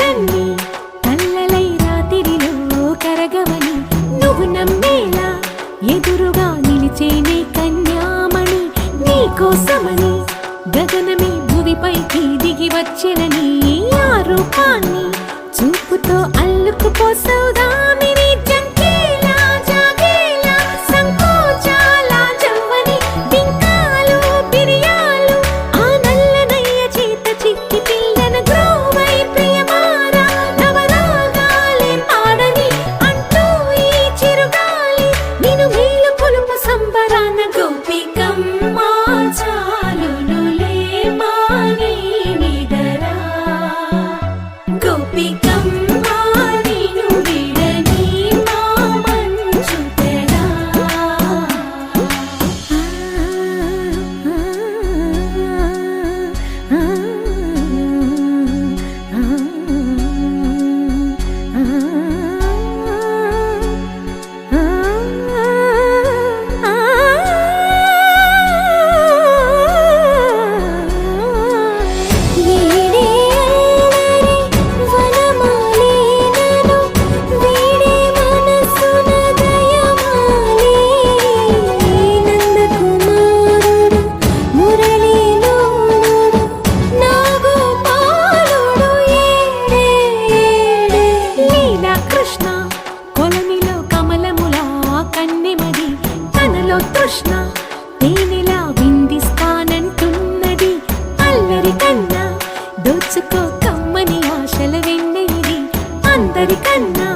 కలలన్నీ కళ్ళలై కరగవని ఎదురుగా కన్యామణి దిగి ఆ రూపాన్ని చూపుతో అల్లుకుపోసౌదా తేనెలా విందిస్తానంటున్నది? అల్లరి కన్నా దోచుకో కమ్మని ఆశల వెన్నెయిది అందరికన్నా